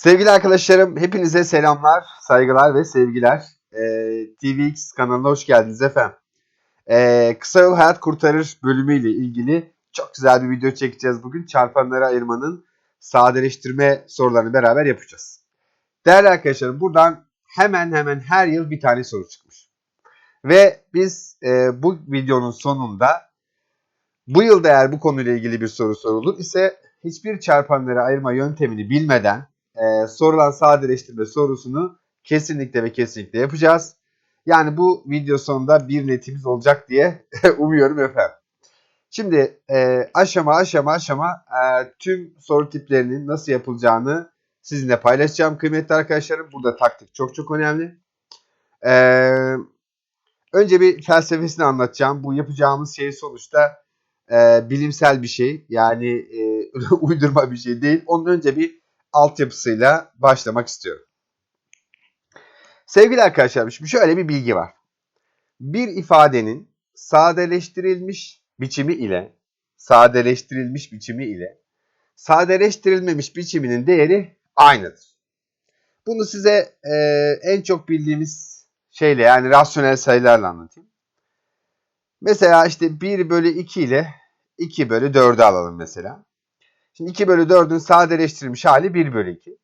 Sevgili arkadaşlarım, hepinize selamlar, saygılar ve sevgiler. Ee, TVX kanalına hoş geldiniz efendim. Ee, kısa yol hayat kurtarır bölümüyle ilgili çok güzel bir video çekeceğiz bugün. Çarpanları ayırmanın sadeleştirme sorularını beraber yapacağız. Değerli arkadaşlarım, buradan hemen hemen her yıl bir tane soru çıkmış. Ve biz e, bu videonun sonunda bu yıl da eğer bu konuyla ilgili bir soru sorulur ise hiçbir çarpanları ayırma yöntemini bilmeden e, sorulan sadeleştirme sorusunu kesinlikle ve kesinlikle yapacağız. Yani bu video sonunda bir netimiz olacak diye umuyorum efendim. Şimdi e, aşama aşama aşama e, tüm soru tiplerinin nasıl yapılacağını sizinle paylaşacağım kıymetli arkadaşlarım. Burada taktik çok çok önemli. E, önce bir felsefesini anlatacağım. Bu yapacağımız şey sonuçta e, bilimsel bir şey. Yani e, uydurma bir şey değil. Ondan önce bir altyapısıyla başlamak istiyorum. Sevgili arkadaşlar, şöyle bir bilgi var. Bir ifadenin sadeleştirilmiş biçimi ile sadeleştirilmiş biçimi ile sadeleştirilmemiş biçiminin değeri aynıdır. Bunu size e, en çok bildiğimiz şeyle yani rasyonel sayılarla anlatayım. Mesela işte 1 bölü 2 ile 2 bölü 4'ü alalım mesela. Şimdi 2 bölü 4'ün sadeleştirilmiş hali 1 bölü 2.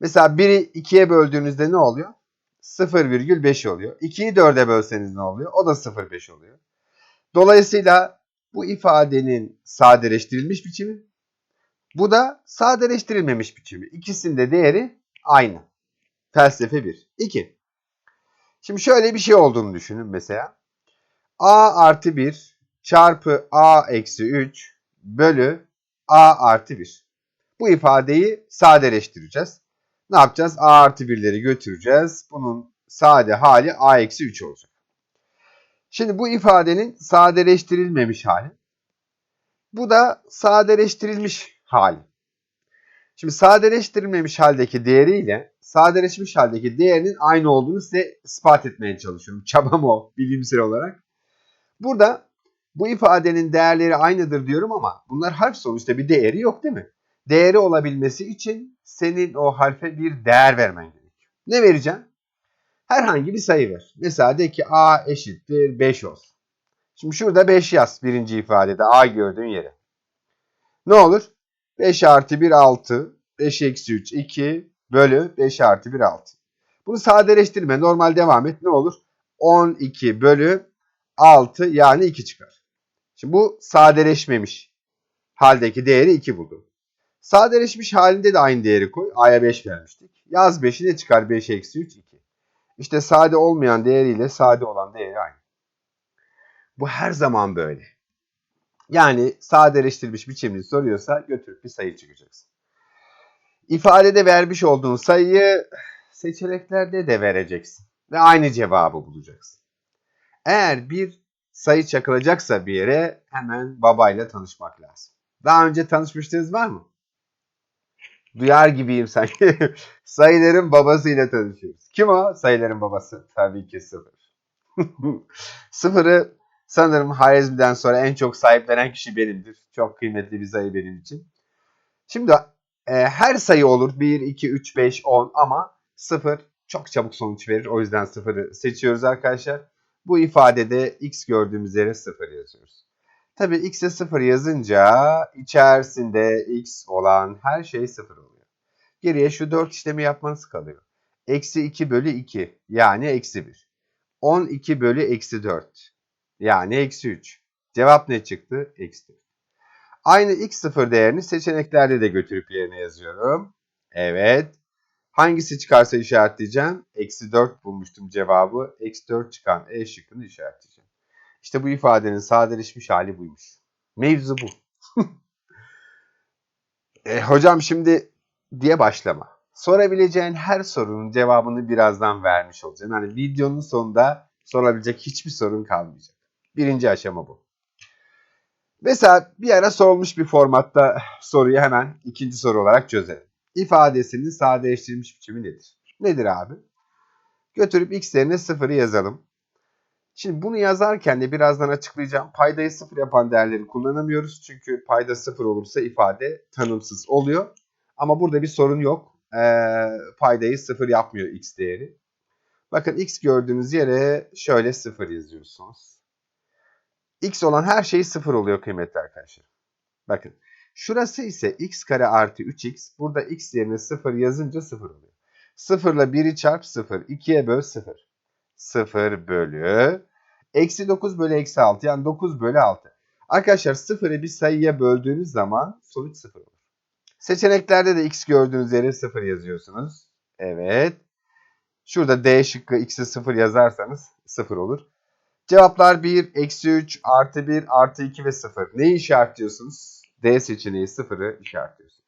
Mesela 1'i 2'ye böldüğünüzde ne oluyor? 0,5 oluyor. 2'yi 4'e bölseniz ne oluyor? O da 0,5 oluyor. Dolayısıyla bu ifadenin sadeleştirilmiş biçimi, bu da sadeleştirilmemiş biçimi. İkisinin de değeri aynı. Felsefe 1. 2. Şimdi şöyle bir şey olduğunu düşünün mesela. a artı 1 çarpı a eksi 3 bölü a artı 1. Bu ifadeyi sadeleştireceğiz. Ne yapacağız? a artı 1'leri götüreceğiz. Bunun sade hali a eksi 3 olacak. Şimdi bu ifadenin sadeleştirilmemiş hali. Bu da sadeleştirilmiş hali. Şimdi sadeleştirilmemiş haldeki değeriyle sadeleşmiş haldeki değerinin aynı olduğunu size ispat etmeye çalışıyorum. Çabam o bilimsel olarak. Burada bu ifadenin değerleri aynıdır diyorum ama bunlar harf sonuçta bir değeri yok değil mi? Değeri olabilmesi için senin o harfe bir değer vermen gerekiyor. Ne vereceğim? Herhangi bir sayı ver. Mesela de ki a eşittir 5 olsun. Şimdi şurada 5 yaz birinci ifadede a gördüğün yere. Ne olur? 5 artı 1 6, 5 eksi 3 2 bölü 5 artı 1 6. Bunu sadeleştirme normal devam et ne olur? 12 bölü 6 yani 2 çıkar. Şimdi bu sadeleşmemiş haldeki değeri 2 buldum. Sadeleşmiş halinde de aynı değeri koy. A'ya 5 vermiştik. Yaz 5'i ne çıkar? 5 eksi 3 2. İşte sade olmayan değeriyle sade olan değeri aynı. Bu her zaman böyle. Yani sadeleştirilmiş biçimini soruyorsa götürüp bir sayı çıkacaksın. İfadede vermiş olduğun sayıyı seçeneklerde de vereceksin. Ve aynı cevabı bulacaksın. Eğer bir sayı çakılacaksa bir yere hemen babayla tanışmak lazım. Daha önce tanışmıştınız var mı? Duyar gibiyim sanki. Sayıların babasıyla tanışıyoruz. Kim o? Sayıların babası. Tabii ki sıfır. Sıfırı sanırım Harizmi'den sonra en çok sahiplenen kişi benimdir. Çok kıymetli bir sayı benim için. Şimdi e, her sayı olur. 1, 2, 3, 5, 10 ama sıfır çok çabuk sonuç verir. O yüzden sıfırı seçiyoruz arkadaşlar. Bu ifadede x gördüğümüz yere 0 yazıyoruz. Tabi x'e 0 yazınca içerisinde x olan her şey 0 oluyor. Geriye şu 4 işlemi yapmanız kalıyor. Eksi 2 bölü 2 yani eksi 1. 12 bölü eksi 4 yani eksi 3. Cevap ne çıktı? Eksi 4. Aynı x0 değerini seçeneklerde de götürüp yerine yazıyorum. Evet. Hangisi çıkarsa işaretleyeceğim. Eksi 4 bulmuştum cevabı. Eksi 4 çıkan E şıkkını işaretleyeceğim. İşte bu ifadenin sadeleşmiş hali buymuş. Mevzu bu. e, hocam şimdi diye başlama. Sorabileceğin her sorunun cevabını birazdan vermiş olacağım. Yani videonun sonunda sorabilecek hiçbir sorun kalmayacak. Birinci aşama bu. Mesela bir ara sorulmuş bir formatta soruyu hemen ikinci soru olarak çözelim ifadesinin sadeleştirilmiş biçimi nedir? Nedir abi? Götürüp x yerine 0'ı yazalım. Şimdi bunu yazarken de birazdan açıklayacağım. Paydayı 0 yapan değerleri kullanamıyoruz. Çünkü payda 0 olursa ifade tanımsız oluyor. Ama burada bir sorun yok. eee paydayı 0 yapmıyor x değeri. Bakın x gördüğünüz yere şöyle 0 yazıyorsunuz. x olan her şey 0 oluyor kıymetli arkadaşlar. Bakın şurası ise x kare artı 3x. Burada x yerine 0 yazınca 0 oluyor. 0 ile 1'i çarp 0. 2'ye böl 0. 0 bölü. Eksi 9 bölü eksi 6 yani 9 bölü 6. Arkadaşlar 0'ı bir sayıya böldüğünüz zaman sonuç 0 olur. Seçeneklerde de x gördüğünüz yere 0 yazıyorsunuz. Evet. Şurada D şıkkı x'e 0 yazarsanız 0 olur. Cevaplar 1, eksi 3, artı 1, artı 2 ve 0. Neyi işaretliyorsunuz? D seçeneği 0'ı işaretliyorsunuz.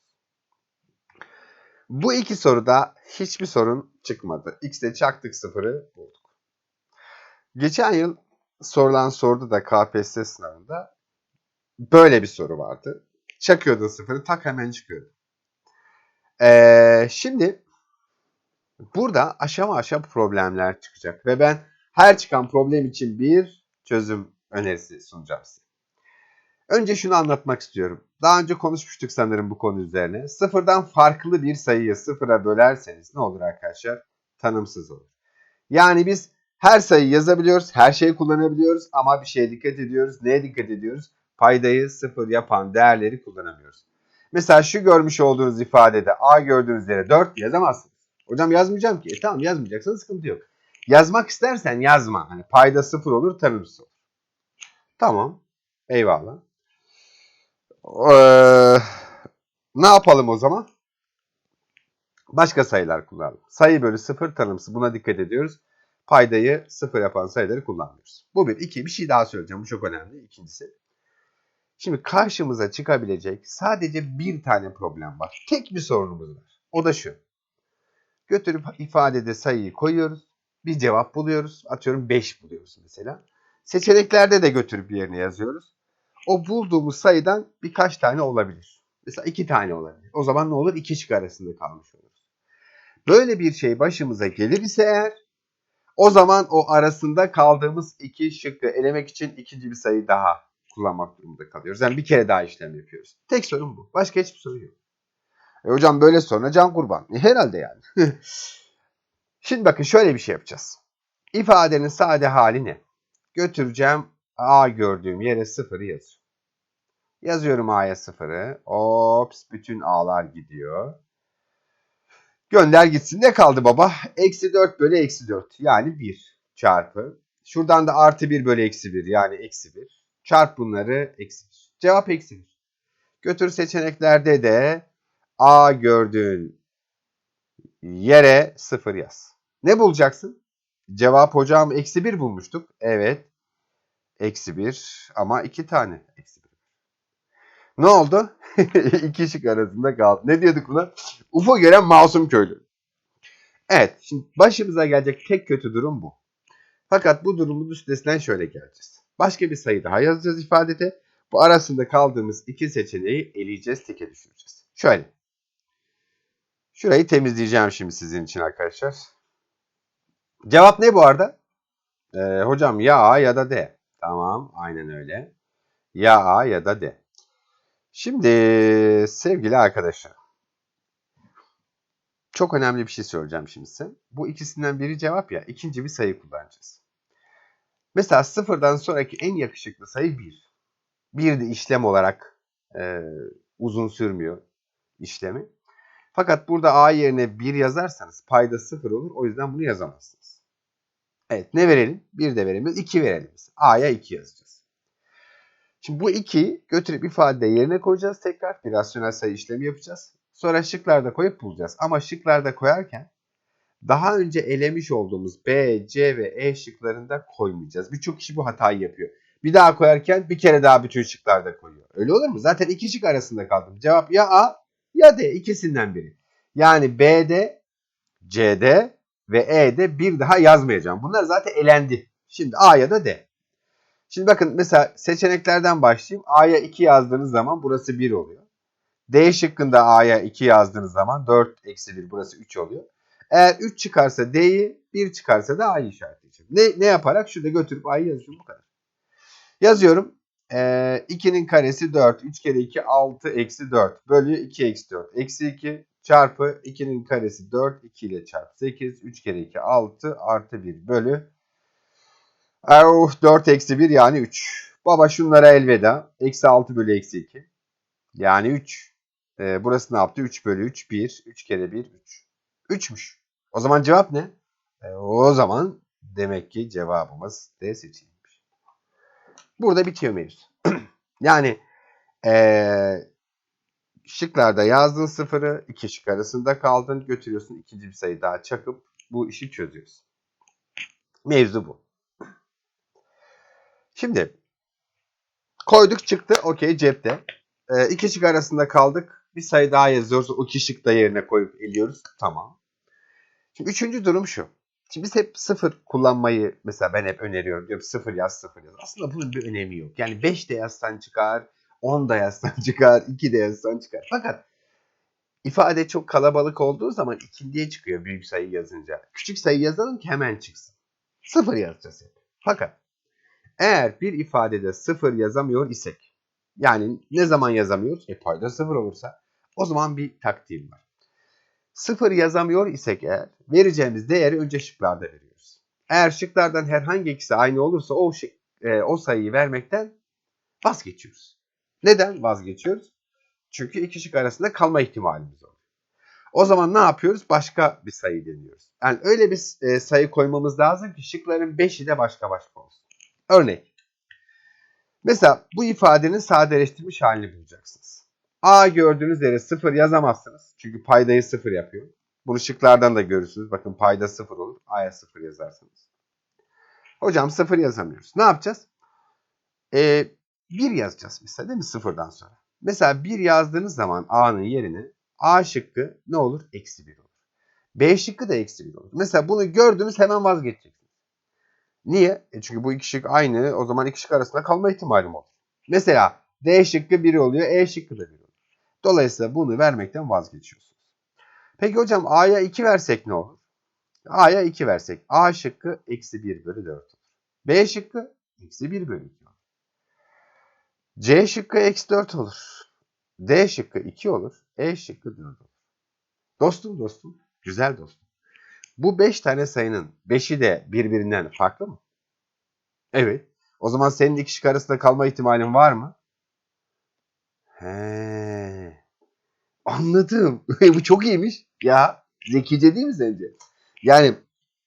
Bu iki soruda hiçbir sorun çıkmadı. X'de çaktık 0'ı bulduk. Geçen yıl sorulan soruda da KPSS sınavında böyle bir soru vardı. Çakıyordun 0'ı tak hemen çıkıyordu. Ee, şimdi burada aşama aşama problemler çıkacak ve ben her çıkan problem için bir çözüm önerisi sunacağım size. Önce şunu anlatmak istiyorum. Daha önce konuşmuştuk sanırım bu konu üzerine. Sıfırdan farklı bir sayıyı sıfıra bölerseniz ne olur arkadaşlar? Tanımsız olur. Yani biz her sayıyı yazabiliyoruz, her şeyi kullanabiliyoruz ama bir şeye dikkat ediyoruz. Neye dikkat ediyoruz? Paydayı sıfır yapan değerleri kullanamıyoruz. Mesela şu görmüş olduğunuz ifadede A gördüğünüz yere 4 yazamazsınız. Hocam yazmayacağım ki. E tamam yazmayacaksan sıkıntı yok. Yazmak istersen yazma. Hani payda sıfır olur, tanımsız olur. Tamam. Eyvallah. Ee, ne yapalım o zaman? Başka sayılar kullanalım. Sayı bölü sıfır tanımsız. Buna dikkat ediyoruz. Paydayı sıfır yapan sayıları kullanmıyoruz. Bu bir. iki. Bir şey daha söyleyeceğim. Bu çok önemli. İkincisi. Şimdi karşımıza çıkabilecek sadece bir tane problem var. Tek bir sorunumuz var. O da şu. Götürüp ifadede sayıyı koyuyoruz. Bir cevap buluyoruz. Atıyorum 5 buluyoruz mesela. Seçeneklerde de götürüp yerine yazıyoruz. O bulduğumuz sayıdan birkaç tane olabilir. Mesela iki tane olabilir. O zaman ne olur? İki şık arasında kalmış oluruz. Böyle bir şey başımıza gelir ise eğer o zaman o arasında kaldığımız iki şıkkı elemek için ikinci bir sayı daha kullanmak durumunda kalıyoruz. Yani bir kere daha işlem yapıyoruz. Tek sorun bu. Başka hiçbir sorun yok. E hocam böyle sonra can kurban. E herhalde yani. Şimdi bakın şöyle bir şey yapacağız. İfadenin sade hali ne? Götüreceğim A gördüğüm yere 0'ı yazıyorum. Yazıyorum A'ya 0'ı. Ops bütün A'lar gidiyor. Gönder gitsin. Ne kaldı baba? Eksi 4 bölü eksi 4. Yani 1 çarpı. Şuradan da artı 1 bölü eksi 1 yani eksi 1. Çarp bunları eksi 1. Cevap eksi 1. Götür seçeneklerde de A gördüğün yere 0 yaz. Ne bulacaksın? Cevap hocam eksi 1 bulmuştuk. Evet. Eksi 1 ama 2 tane eksi 1. Ne oldu? İki şık arasında kaldı. Ne diyorduk buna? UFO gören masum köylü. Evet. Şimdi başımıza gelecek tek kötü durum bu. Fakat bu durumun üstesinden şöyle geleceğiz. Başka bir sayı daha yazacağız ifadede. Bu arasında kaldığımız iki seçeneği eleyeceğiz, teke düşüreceğiz. Şöyle. Şurayı temizleyeceğim şimdi sizin için arkadaşlar. Cevap ne bu arada? Ee, hocam ya A ya da D. Tamam aynen öyle. Ya A ya da D. Şimdi sevgili arkadaşlar. Çok önemli bir şey söyleyeceğim şimdi size. Bu ikisinden biri cevap ya. ikinci bir sayı kullanacağız. Mesela sıfırdan sonraki en yakışıklı sayı 1. Bir de işlem olarak e, uzun sürmüyor işlemi. Fakat burada A yerine 1 yazarsanız payda 0 olur. O yüzden bunu yazamazsınız. Evet ne verelim? 1 de verelim. 2 verelim. A'ya 2 yazacağız. Şimdi bu 2'yi götürüp ifade yerine koyacağız tekrar. Bir rasyonel sayı işlemi yapacağız. Sonra şıklarda koyup bulacağız. Ama şıklarda koyarken daha önce elemiş olduğumuz B, C ve E şıklarında koymayacağız. Birçok kişi bu hatayı yapıyor. Bir daha koyarken bir kere daha bütün şıklarda koyuyor. Öyle olur mu? Zaten iki şık arasında kaldım. Cevap ya A ya D ikisinden biri. Yani B'de, C'de ve E'de bir daha yazmayacağım. Bunlar zaten elendi. Şimdi A ya da D. Şimdi bakın mesela seçeneklerden başlayayım. A'ya 2 yazdığınız zaman burası 1 oluyor. D şıkkında A'ya 2 yazdığınız zaman 4 eksi 1 burası 3 oluyor. Eğer 3 çıkarsa D'yi 1 çıkarsa da A'yı işaretleyeceğim. Ne, ne yaparak? Şurada götürüp A'yı yazıyorum bu kadar. Yazıyorum. Ee, 2'nin karesi 4. 3 kere 2 6 eksi 4. Bölü 2 eksi 4. Eksi 2 çarpı 2'nin karesi 4. 2 ile çarp 8. 3 kere 2 6 artı 1 bölü. Oh, 4 eksi 1 yani 3. Baba şunlara elveda. Eksi 6 bölü eksi 2. Yani 3. Ee, burası ne yaptı? 3 bölü 3 1. 3 kere 1 3. 3'müş. O zaman cevap ne? E, o zaman demek ki cevabımız D seçeneğiymiş. Burada bitiyor mevzu. yani ee, şıklarda yazdığın sıfırı iki şık arasında kaldın götürüyorsun ikinci bir sayı daha çakıp bu işi çözüyorsun. Mevzu bu. Şimdi koyduk çıktı okey cepte. E, iki şık arasında kaldık. Bir sayı daha yazıyoruz. O iki şık da yerine koyup eliyoruz. Tamam. Şimdi üçüncü durum şu. Şimdi biz hep sıfır kullanmayı mesela ben hep öneriyorum. Diyorum sıfır yaz sıfır yaz. Aslında bunun bir önemi yok. Yani 5 de yazsan çıkar, 10 da yazsan çıkar, 2 de yazsan çıkar. Fakat ifade çok kalabalık olduğu zaman ikindiye çıkıyor büyük sayı yazınca. Küçük sayı yazalım ki hemen çıksın. Sıfır yazacağız hep. Fakat eğer bir ifadede sıfır yazamıyor isek yani ne zaman yazamıyoruz? E payda sıfır olursa o zaman bir taktiğim var. Sıfır yazamıyor isek eğer vereceğimiz değeri önce şıklarda veriyoruz. Eğer şıklardan herhangi ikisi aynı olursa o, şık, e, o sayıyı vermekten vazgeçiyoruz. Neden vazgeçiyoruz? Çünkü iki şık arasında kalma ihtimalimiz oluyor. O zaman ne yapıyoruz? Başka bir sayı deniyoruz. Yani öyle bir e, sayı koymamız lazım ki şıkların 5'i de başka başka olsun. Örnek. Mesela bu ifadenin sadeleştirilmiş halini bulacaksınız. A gördüğünüz yere 0 yazamazsınız. Çünkü paydayı 0 yapıyor. Bunu şıklardan da görürsünüz. Bakın payda 0 olur. A'ya 0 yazarsanız. Hocam 0 yazamıyoruz. Ne yapacağız? Ee, 1 yazacağız mesela değil mi? Sıfırdan sonra. Mesela 1 yazdığınız zaman A'nın yerine A şıkkı ne olur? Eksi 1 olur. B şıkkı da eksi 1 olur. Mesela bunu gördünüz hemen vazgeçeceksiniz. Niye? E çünkü bu iki şık aynı. O zaman iki şık arasında kalma ihtimalim olur. Mesela D şıkkı 1 oluyor. E şıkkı da 1 oluyor. Dolayısıyla bunu vermekten vazgeçiyorsunuz. Peki hocam A'ya 2 versek ne olur? A'ya 2 versek A şıkkı eksi 1 bölü 4 olur. B şıkkı eksi 1 bölü 2 olur. C şıkkı eksi 4 olur. D şıkkı 2 olur. E şıkkı 4 olur. Dostum dostum. Güzel dostum. Bu 5 tane sayının 5'i de birbirinden farklı mı? Evet. O zaman senin iki şık arasında kalma ihtimalin var mı? He. Anladım. Bu çok iyiymiş. Ya zekice değil mi sence? Yani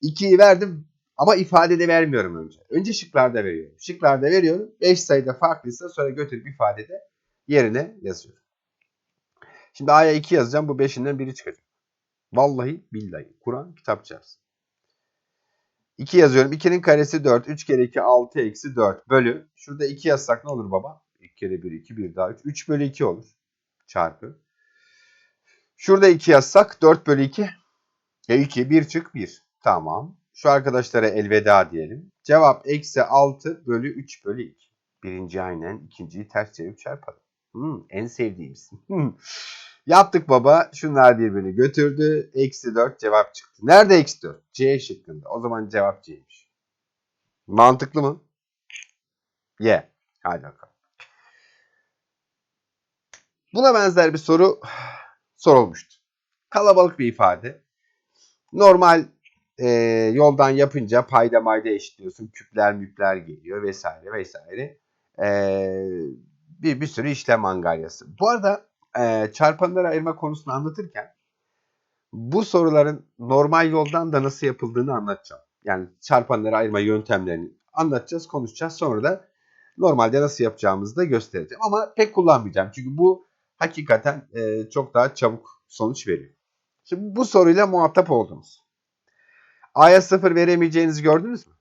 2'yi verdim ama ifadede vermiyorum önce. Önce şıklarda veriyorum. Şıklarda veriyorum. 5 sayıda farklıysa sonra götürüp ifadede yerine yazıyorum. Şimdi A'ya 2 yazacağım. Bu 5'inden biri çıkacak. Vallahi billahi. Kur'an kitap çarpsın. 2 yazıyorum. 2'nin karesi 4. 3 kere 2 6 eksi 4 bölü. Şurada 2 yazsak ne olur baba? 2 kere 1 2 1 daha 3. 3 bölü 2 olur. Çarpı. Şurada 2 yazsak 4 bölü 2. Ya 2 1 çık 1. Tamam. Şu arkadaşlara elveda diyelim. Cevap eksi 6 bölü 3 bölü 2. Birinci aynen ikinciyi ters çevirip çarpalım. Hmm, en sevdiğimiz. Hmm. Yaptık baba. Şunlar birbirini götürdü. Eksi 4 cevap çıktı. Nerede eksi 4? C şıkkında. O zaman cevap C'ymiş. Mantıklı mı? Ye. Yeah. Hadi bakalım. Buna benzer bir soru sorulmuştu. Kalabalık bir ifade. Normal e, yoldan yapınca payda mayda eşitliyorsun. Küpler müpler geliyor vesaire vesaire. E, bir, bir sürü işlem angaryası. Bu arada e, çarpanları ayırma konusunu anlatırken bu soruların normal yoldan da nasıl yapıldığını anlatacağım. Yani çarpanları ayırma yöntemlerini anlatacağız, konuşacağız. Sonra da normalde nasıl yapacağımızı da göstereceğim. Ama pek kullanmayacağım. Çünkü bu hakikaten e, çok daha çabuk sonuç veriyor. Şimdi bu soruyla muhatap oldunuz. A'ya 0 veremeyeceğinizi gördünüz mü?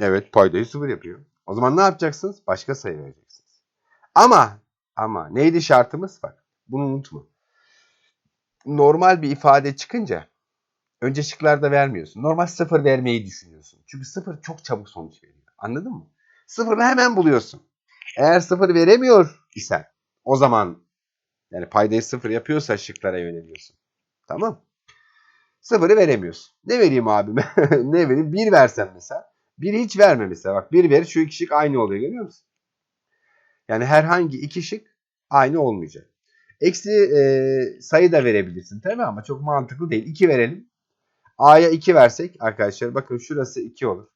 Evet paydayı 0 yapıyor. O zaman ne yapacaksınız? Başka sayı vereceksiniz. Ama ama neydi şartımız? Bak bunu unutma. Normal bir ifade çıkınca önce şıklarda vermiyorsun. Normal 0 vermeyi düşünüyorsun. Çünkü 0 çok çabuk sonuç veriyor. Anladın mı? 0'ı hemen buluyorsun. Eğer 0 veremiyor isen o zaman yani paydayı 0 yapıyorsa şıklara yöneliyorsun. Tamam. Sıfırı veremiyorsun. Ne vereyim abime? ne vereyim? Bir versen mesela. Biri hiç verme mesela. Bak bir verir şu iki şık aynı oluyor görüyor musun? Yani herhangi iki şık aynı olmayacak. Eksi e, sayı da verebilirsin tabii ama çok mantıklı değil. 2 verelim. A'ya 2 versek arkadaşlar bakın şurası 2 olur.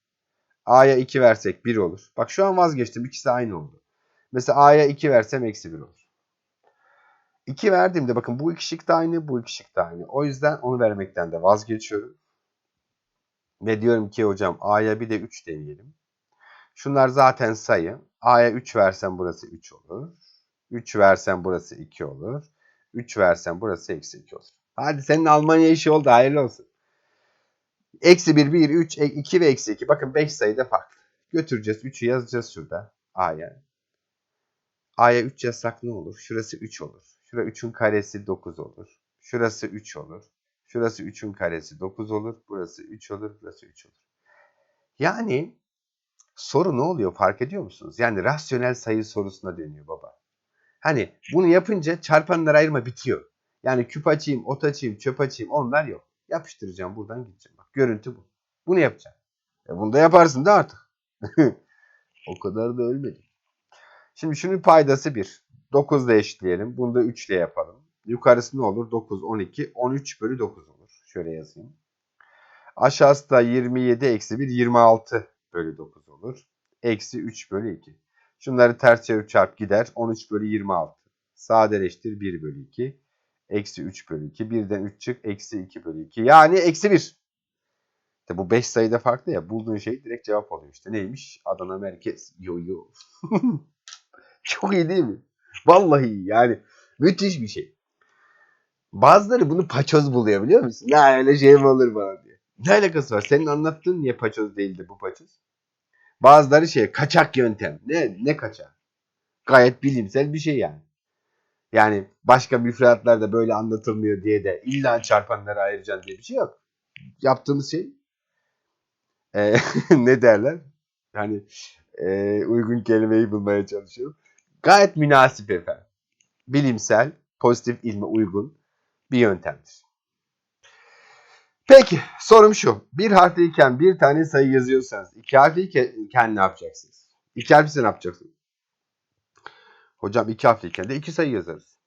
A'ya 2 versek 1 olur. Bak şu an vazgeçtim. İkisi aynı oldu. Mesela A'ya 2 versem eksi 1 olur. 2 verdiğimde bakın bu iki şık da aynı, bu iki şık da aynı. O yüzden onu vermekten de vazgeçiyorum. Ve diyorum ki hocam A'ya bir de 3 deneyelim. Şunlar zaten sayı. A'ya 3 versem burası 3 olur. 3 versem burası 2 olur. 3 versem burası eksi 2 olur. Hadi senin Almanya işi oldu hayırlı olsun. Eksi 1, 1, 3, 2 ve eksi 2. Bakın 5 sayıda farklı. Götüreceğiz. 3'ü yazacağız şurada. A'ya. A'ya 3 yazsak ne olur? Şurası 3 olur. Şura 3'ün karesi 9 olur. Şurası 3 olur. Şurası 3'ün karesi 9 olur. Burası 3 olur. Burası 3 olur. Yani soru ne oluyor fark ediyor musunuz? Yani rasyonel sayı sorusuna dönüyor baba. Hani bunu yapınca çarpanlar ayırma bitiyor. Yani küp açayım, ot açayım, çöp açayım onlar yok. Yapıştıracağım buradan gideceğim. Bak görüntü bu. Bunu yapacağım. E bunu da yaparsın da artık. o kadar da ölmedim. Şimdi şunun paydası 1. 9 ile eşitleyelim. Bunu da 3 ile yapalım. Yukarısı ne olur? 9, 12, 13 bölü 9 olur. Şöyle yazayım. Aşağısı da 27 eksi 1, 26 bölü 9 olur. Eksi 3 bölü 2. Şunları ters çevirip çarp gider. 13 bölü 26. Sadeleştir 1 bölü 2. Eksi 3 bölü 2. Birden 3 çık. Eksi 2 bölü 2. Yani eksi 1. İşte bu 5 sayıda farklı ya. Bulduğun şey direkt cevap oluyor işte. Neymiş? Adana merkez. Yo yo. Çok iyi değil mi? Vallahi yani müthiş bir şey. Bazıları bunu paçoz buluyor biliyor musun? Ya öyle şey mi olur bana diye. Ne alakası var? Senin anlattığın niye paçoz değildi bu paçoz? Bazıları şey kaçak yöntem. Ne ne kaçak? Gayet bilimsel bir şey yani. Yani başka müfredatlarda böyle anlatılmıyor diye de illa çarpanları ayıracaksın diye bir şey yok. Yaptığımız şey e, ne derler? Hani e, uygun kelimeyi bulmaya çalışıyorum. Gayet münasip efendim. Bilimsel, pozitif ilme uygun bir yöntemdir. Peki sorum şu. Bir harfliyken bir tane sayı yazıyorsanız iki harfliyken ne yapacaksınız? İki harfliyse ne yapacaksınız? Hocam iki harfliyken de iki sayı yazarız.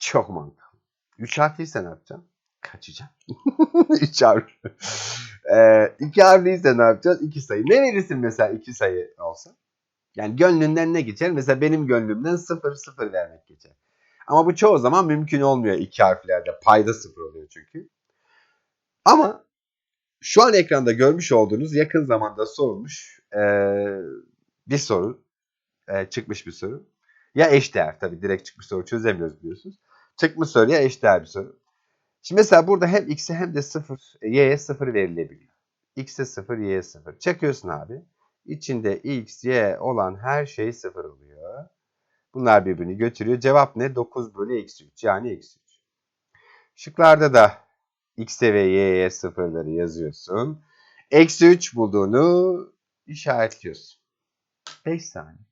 Çok mantıklı. Üç harfliyse ne yapacağım? Kaçacağım. Üç harf. ee, iki harfliyse ne yapacağız? İki sayı. Ne verirsin mesela iki sayı olsa? Yani gönlünden ne geçer? Mesela benim gönlümden 0 0 vermek geçer. Ama bu çoğu zaman mümkün olmuyor iki harflerde. Payda 0 oluyor çünkü. Ama şu an ekranda görmüş olduğunuz yakın zamanda sorulmuş ee, bir soru. E, çıkmış bir soru. Ya eşdeğer tabii direkt çıkmış soru çözemiyoruz biliyorsunuz. Çıkmış soru ya eşdeğer bir soru. Şimdi mesela burada hem x'e hem de 0, y'ye 0 verilebiliyor. x'e 0, y'ye 0. Çekiyorsun abi. İçinde x, y olan her şey 0 oluyor. Bunlar birbirini götürüyor. Cevap ne? 9 bölü eksi 3 yani eksi 3. Şıklarda da x'e ve y'ye sıfırları yazıyorsun. Eksi 3 bulduğunu işaretliyorsun. 5 saniye.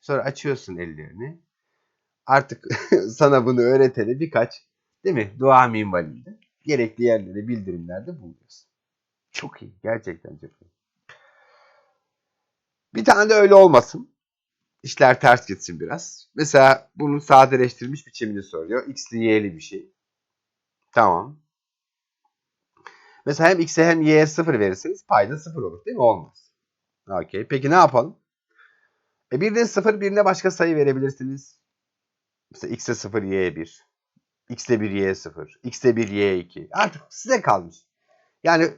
Sonra açıyorsun ellerini. Artık sana bunu öğretene birkaç değil mi? Dua minvalinde gerekli yerlere bildirimlerde bulunuyorsun. Çok iyi. Gerçekten çok iyi. Bir tane de öyle olmasın. İşler ters gitsin biraz. Mesela bunun sadeleştirilmiş biçimini soruyor. X'li y'li bir şey. Tamam. Mesela hem x'e hem y'ye 0 verirseniz payda 0 olur değil mi? Olmaz. Okey. Peki ne yapalım? E birine 0, birine başka sayı verebilirsiniz. Mesela x'e 0, y'ye 1. x'e 1, y'ye 0. x'e 1, y'ye 2. Artık size kalmış. Yani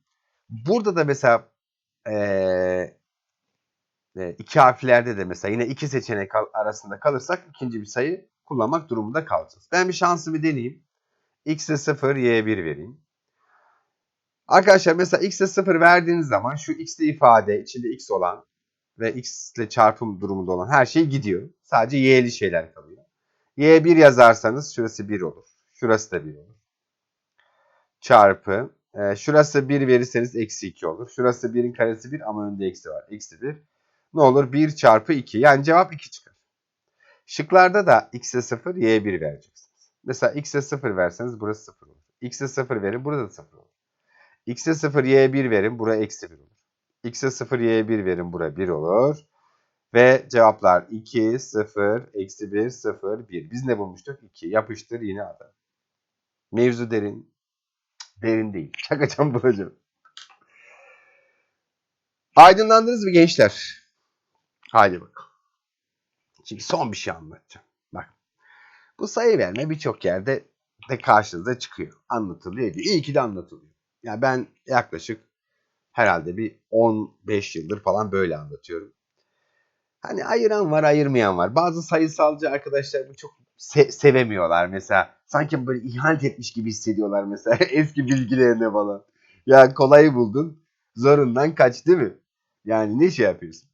burada da mesela ee, iki harflerde de mesela yine iki seçenek arasında kalırsak ikinci bir sayı kullanmak durumunda kalacağız. Ben bir şansımı deneyeyim. x'e 0, y'ye 1 vereyim. Arkadaşlar mesela x'e 0 verdiğiniz zaman şu x'li ifade içinde x olan ve x ile çarpım durumunda olan her şey gidiyor. Sadece y'li şeyler kalıyor. y'ye 1 yazarsanız şurası 1 olur. Şurası da 1 olur. Çarpı. E, şurası 1 verirseniz eksi 2 olur. Şurası 1'in karesi 1 ama önünde eksi var. Eksi 1. Ne olur? 1 çarpı 2. Yani cevap 2 çıkar. Şıklarda da x'e 0, y'ye 1 vereceksiniz. Mesela x'e 0 verseniz burası 0 olur. x'e 0 verin burada da 0 olur. x'e 0, y'ye 1 verin buraya eksi 1 olur. x'e 0, y'ye 1 verin buraya 1 olur. Ve cevaplar 2, 0, eksi 1, 0, 1. Biz ne bulmuştuk? 2. Yapıştır yine adam. Mevzu derin. Derin değil. Çakacağım bulacağım. Aydınlandınız mı gençler? Haydi bakalım. Şimdi son bir şey anlatacağım. Bak. Bu sayı verme birçok yerde de karşınıza çıkıyor. Anlatılıyor ediyor. İyi ki de anlatılıyor. Yani ben yaklaşık herhalde bir 15 yıldır falan böyle anlatıyorum. Hani ayıran var, ayırmayan var. Bazı sayısalcı arkadaşlar bu çok se- sevemiyorlar mesela. Sanki böyle ihanet etmiş gibi hissediyorlar mesela eski bilgilerine falan. Ya kolayı buldun, zorundan kaç değil mi? Yani ne şey yapıyorsun?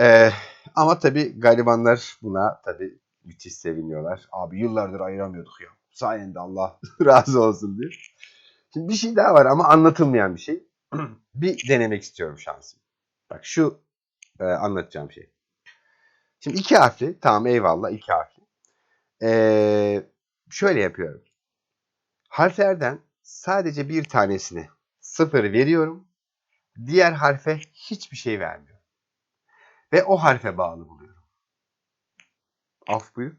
Ee, ama tabii garibanlar buna tabii müthiş seviniyorlar. Abi yıllardır ayıramıyorduk ya. Sayende Allah razı olsun diye. Şimdi bir şey daha var ama anlatılmayan bir şey. bir denemek istiyorum şansım. Bak şu e, anlatacağım şey. Şimdi iki harfli. Tamam eyvallah iki harfli. Ee, şöyle yapıyorum. Harflerden sadece bir tanesine sıfır veriyorum. Diğer harfe hiçbir şey vermiyorum. Ve o harfe bağlı buluyorum. Af buyur.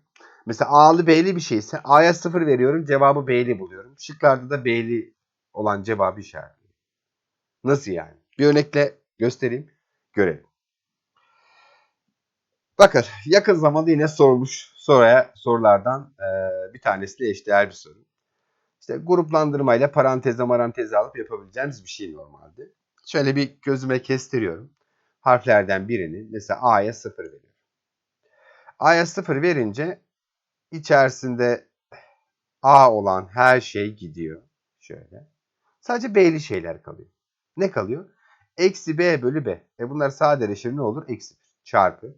Mesela A'lı B'li bir şeyse A'ya sıfır veriyorum. Cevabı B'li buluyorum. Şıklarda da B'li olan cevabı işaretliyorum. Nasıl yani? Bir örnekle göstereyim. Görelim. Bakın yakın zamanda yine sorulmuş soruya sorulardan e, bir tanesiyle eşdeğer bir soru. İşte gruplandırmayla paranteze maranteze alıp yapabileceğimiz bir şey normalde. Şöyle bir gözüme kestiriyorum. Harflerden birini mesela A'ya 0 veriyorum. A'ya 0 verince içerisinde A olan her şey gidiyor. Şöyle. Sadece B'li şeyler kalıyor. Ne kalıyor? Eksi B bölü B. E bunlar sadeleşir ne olur? Eksi 1 çarpı.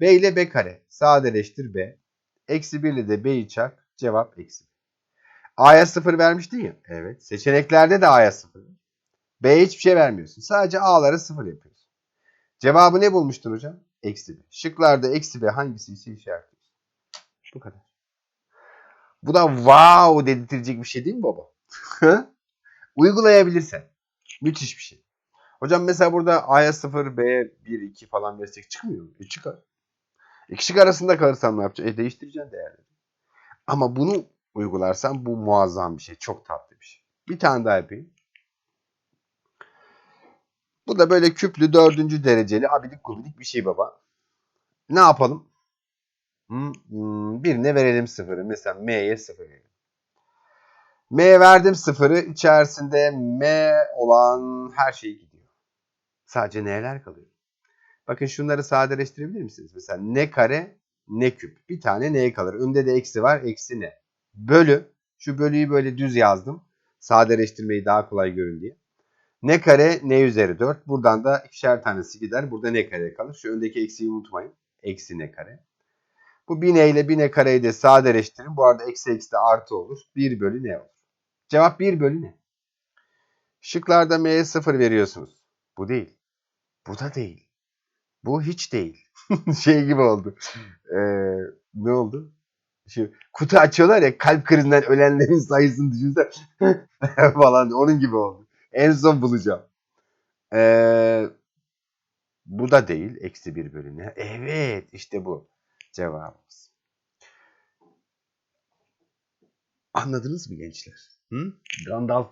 B ile B kare. Sadeleştir B. Eksi 1 ile de B'yi çarp. Cevap eksi 1. A'ya 0 vermiştin ya. Evet. Seçeneklerde de A'ya 0. B'ye hiçbir şey vermiyorsun. Sadece A'lara 0 yapıyorsun. Cevabı ne bulmuştun hocam? Eksi 1. Şıklarda eksi B hangisi ise işaretliyorsun. Bu kadar. Bu da wow dedirtecek bir şey değil mi baba? Uygulayabilirsen. Müthiş bir şey. Hocam mesela burada A'ya 0, B'ye 1, 2 falan versek çıkmıyor mu? E çıkar. İki şık arasında kalırsam ne yapacağım? E değiştireceksin değerleri. Ama bunu uygularsan bu muazzam bir şey. Çok tatlı bir şey. Bir tane daha yapayım. Bu da böyle küplü dördüncü dereceli abidik gubidik bir şey baba. Ne yapalım? Hmm, birine verelim sıfırı. Mesela M'ye sıfır verelim. M'ye verdim sıfırı. İçerisinde M olan her şey gidiyor. Sadece N'ler kalıyor. Bakın şunları sadeleştirebilir misiniz? Mesela ne kare ne küp. Bir tane N kalır. Önde de eksi var. Eksi ne? Bölü. Şu bölüyü böyle düz yazdım. Sadeleştirmeyi daha kolay görün diye. Ne kare ne üzeri 4. Buradan da ikişer tanesi gider. Burada ne kare kalır. Şu öndeki eksiği unutmayın. Eksi ne kare. Bu 1 ne ile 1 ne kareyi de sadeleştirin. Bu arada eksi eksi de artı olur. 1 bölü ne olur? Cevap 1 bölü ne? Şıklarda M'ye 0 veriyorsunuz. Bu değil. Bu da değil. Bu hiç değil. şey gibi oldu. Ee, ne oldu? Şu kutu açıyorlar ya kalp krizinden ölenlerin sayısını düşünsen falan onun gibi oldu. En son bulacağım. Ee, bu da değil. Eksi bir bölü ne? Evet işte bu cevabımız. Anladınız mı gençler? Hı? Gandalf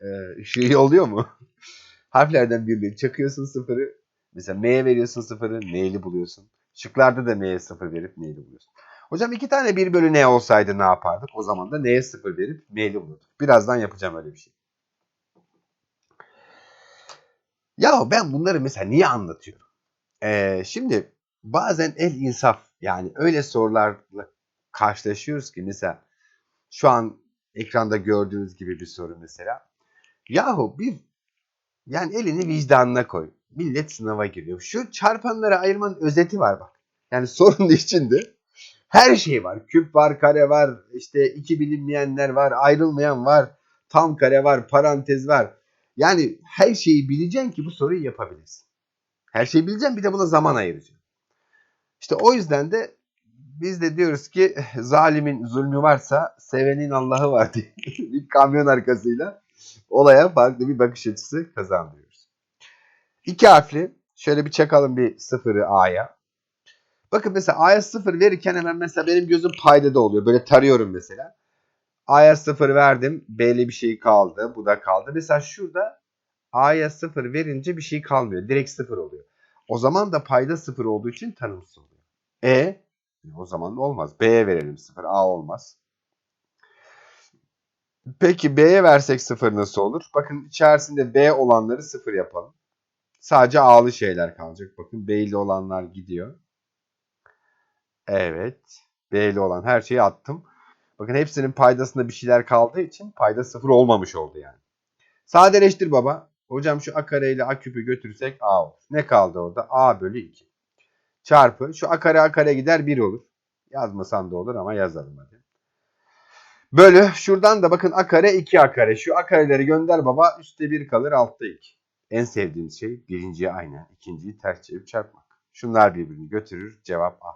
e, şey oluyor mu? Harflerden birini çakıyorsun sıfırı. Mesela M'ye veriyorsun sıfırı. N'li buluyorsun. Şıklarda da M'ye sıfır verip N'li buluyorsun. Hocam iki tane 1 bölü N olsaydı ne yapardık? O zaman da N'ye sıfır verip M'li bulurduk. Birazdan yapacağım öyle bir şey. Ya ben bunları mesela niye anlatıyorum? Ee, şimdi bazen el insaf yani öyle sorularla karşılaşıyoruz ki mesela şu an ekranda gördüğünüz gibi bir soru mesela. Yahu bir yani elini vicdanına koy. Millet sınava giriyor. Şu çarpanları ayırmanın özeti var bak. Yani sorunun içinde her şey var. Küp var, kare var, işte iki bilinmeyenler var, ayrılmayan var, tam kare var, parantez var. Yani her şeyi bileceksin ki bu soruyu yapabilirsin. Her şeyi bileceksin bir de buna zaman ayıracaksın. İşte o yüzden de biz de diyoruz ki zalimin zulmü varsa sevenin Allah'ı var diye bir kamyon arkasıyla olaya farklı bir bakış açısı kazandırıyoruz. İki harfli Şöyle bir çakalım bir sıfırı A'ya. Bakın mesela A'ya sıfır verirken hemen mesela benim gözüm paydada oluyor. Böyle tarıyorum mesela. A'ya sıfır verdim. B'li bir şey kaldı. Bu da kaldı. Mesela şurada A'ya sıfır verince bir şey kalmıyor. Direkt sıfır oluyor. O zaman da payda sıfır olduğu için tanımsız oluyor. E o zaman olmaz. B'ye verelim sıfır. A olmaz. Peki B'ye versek sıfır nasıl olur? Bakın içerisinde B olanları sıfır yapalım. Sadece A'lı şeyler kalacak. Bakın B'li olanlar gidiyor. Evet. B'li olan her şeyi attım. Bakın hepsinin paydasında bir şeyler kaldığı için payda sıfır olmamış oldu yani. Sadeleştir baba. Hocam şu a kare ile a küpü götürsek a olur. Ne kaldı orada? a bölü 2. Çarpı. Şu a kare a kare gider 1 olur. Yazmasan da olur ama yazalım hadi. Bölü. Şuradan da bakın a kare 2 a kare. Şu a kareleri gönder baba. Üstte 1 kalır altta 2. En sevdiğimiz şey birinciye aynı. ikinciyi ters çevirip çarpmak. Şunlar birbirini götürür. Cevap A.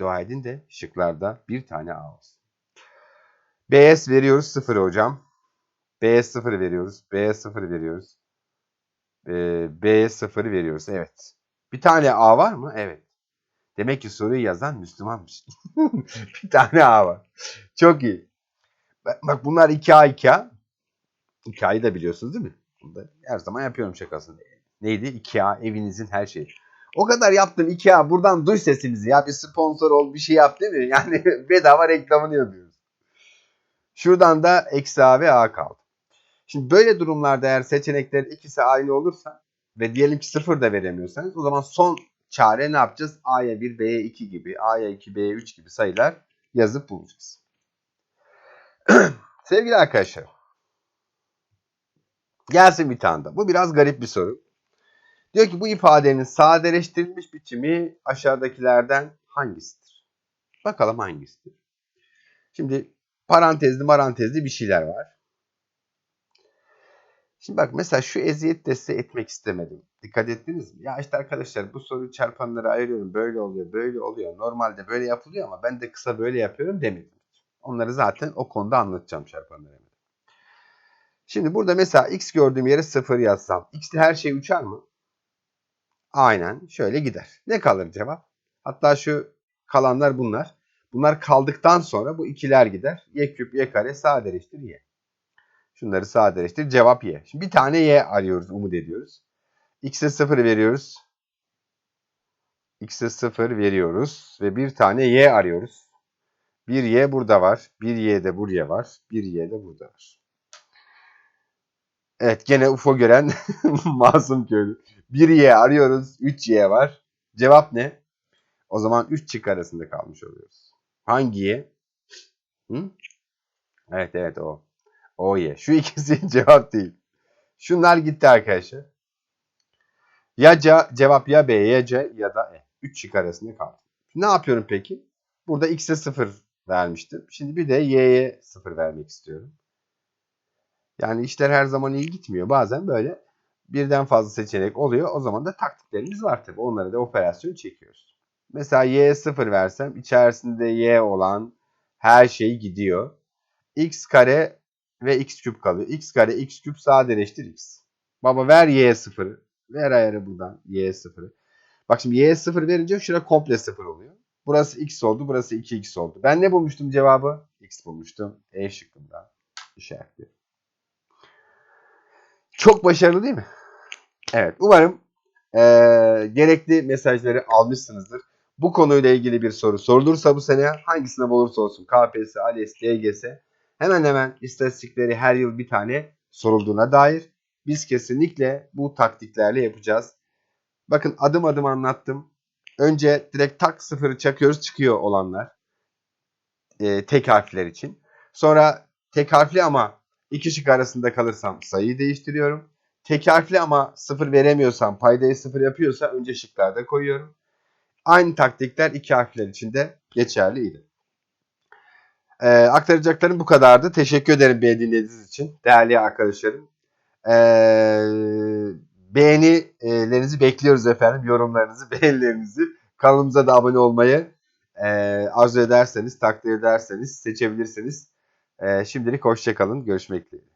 Dua edin de şıklarda bir tane A olsun. BS veriyoruz 0 hocam. B'ye 0 veriyoruz. B'ye 0 veriyoruz. Ee, B'ye 0 veriyoruz. Evet. Bir tane A var mı? Evet. Demek ki soruyu yazan Müslümanmış. bir tane A var. Çok iyi. Bak bunlar 2A 2A. 2A'yı da biliyorsunuz değil mi? Bunu her zaman yapıyorum şakasını. Neydi? 2A evinizin her şeyi. O kadar yaptım 2A buradan duy sesimizi ya bir sponsor ol bir şey yap değil mi? Yani bedava reklamını yapıyoruz. Şuradan da eksi A ve A kaldı. Şimdi böyle durumlarda eğer seçeneklerin ikisi aynı olursa ve diyelim ki sıfır da veremiyorsanız o zaman son çare ne yapacağız? A'ya 1, B'ye 2 gibi, A'ya 2, B'ye 3 gibi sayılar yazıp bulacağız. Sevgili arkadaşlar. Gelsin bir tane daha. Bu biraz garip bir soru. Diyor ki bu ifadenin sadeleştirilmiş biçimi aşağıdakilerden hangisidir? Bakalım hangisidir? Şimdi parantezli marantezli bir şeyler var. Şimdi bak mesela şu eziyet de size etmek istemedim. Dikkat ettiniz mi? Ya işte arkadaşlar bu soruyu çarpanlara ayırıyorum. Böyle oluyor, böyle oluyor. Normalde böyle yapılıyor ama ben de kısa böyle yapıyorum demedim. Onları zaten o konuda anlatacağım çarpanlara. Şimdi burada mesela x gördüğüm yere 0 yazsam. x'te her şey uçar mı? Aynen şöyle gider. Ne kalır cevap? Hatta şu kalanlar bunlar. Bunlar kaldıktan sonra bu ikiler gider. Y küp y kare sadeleştir y. Şunları sadeleştir. Cevap y. Şimdi bir tane y arıyoruz. Umut ediyoruz. x'e 0 veriyoruz. x'e 0 veriyoruz. Ve bir tane y arıyoruz. Bir y burada var. Bir y de buraya var. Bir y de burada var. Evet gene UFO gören masum köylü. 1y arıyoruz. 3y var. Cevap ne? O zaman 3 çık arasında kalmış oluyoruz. Hangi y? Hı? Evet evet o. O y. Şu ikisi cevap değil. Şunlar gitti arkadaşlar. Ya ce cevap ya B ya C ya da E. 3 çık arasında kaldı. Ne yapıyorum peki? Burada x'e 0 vermiştim. Şimdi bir de y'ye 0 vermek istiyorum. Yani işler her zaman iyi gitmiyor. Bazen böyle birden fazla seçenek oluyor. O zaman da taktiklerimiz var tabii. Onlara da operasyon çekiyoruz. Mesela y'ye 0 versem içerisinde y olan her şey gidiyor. x kare ve x küp kalıyor. x kare x küp sadeleştir x. Baba ver y'ye 0'ı. Ver ayarı buradan y'ye 0'ı. Bak şimdi y'ye 0 verince şura komple 0 oluyor. Burası x oldu. Burası 2x oldu. Ben ne bulmuştum cevabı? x bulmuştum. E şıkkında işaretliyorum. Çok başarılı değil mi? Evet umarım e, gerekli mesajları almışsınızdır. Bu konuyla ilgili bir soru sorulursa bu sene hangi sınav olursa olsun KPSS, ALES, DGS hemen hemen istatistikleri her yıl bir tane sorulduğuna dair biz kesinlikle bu taktiklerle yapacağız. Bakın adım adım anlattım. Önce direkt tak sıfırı çakıyoruz çıkıyor olanlar. E, tek harfler için. Sonra tek harfli ama iki şık arasında kalırsam sayıyı değiştiriyorum. Tek harfli ama sıfır veremiyorsam paydayı sıfır yapıyorsa önce şıklarda koyuyorum. Aynı taktikler iki harfler için de geçerliydi. Ee, aktaracaklarım bu kadardı. Teşekkür ederim beni dinlediğiniz için. Değerli arkadaşlarım. Ee, beğenilerinizi bekliyoruz efendim. Yorumlarınızı, beğenilerinizi. Kanalımıza da abone olmayı e, arzu ederseniz, takdir ederseniz, seçebilirsiniz. E, şimdilik hoşçakalın. Görüşmek dileğiyle.